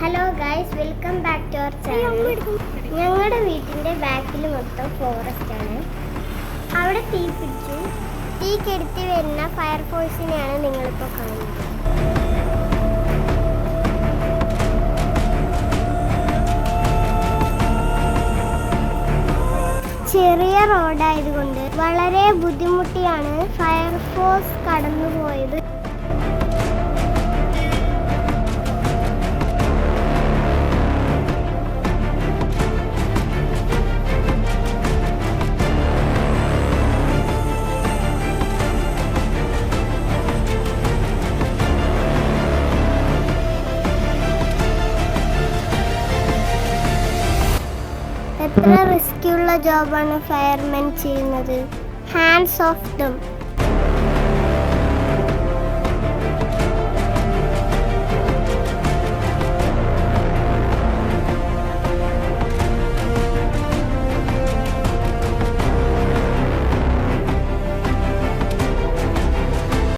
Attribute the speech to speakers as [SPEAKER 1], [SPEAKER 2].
[SPEAKER 1] Hello guys welcome back to our channel ഞങ്ങളുടെ വീട്ടിന്റെ ബാക്കിൽ മൊത്തം ഫോറസ്റ്റ് ആണ്. അവിടെ തീ പിടിച്ചു. തീ കെടുത്തി വരുന്ന ഫയർ ഫയർഫോഴ്സിനെയാണ് നിങ്ങളിപ്പോൾ കാണുന്നത്. ചെറിയ റോഡായതുകൊണ്ട് വളരെ ബുദ്ധിമുട്ടിയാണ് ഫയർഫോഴ്സ് കടന്നുപോയത്. എത്ര റിസ്ക് ഉള്ള ജോബാണ് ഫയർമാൻ ചെയ്യുന്നത്? Hands off dum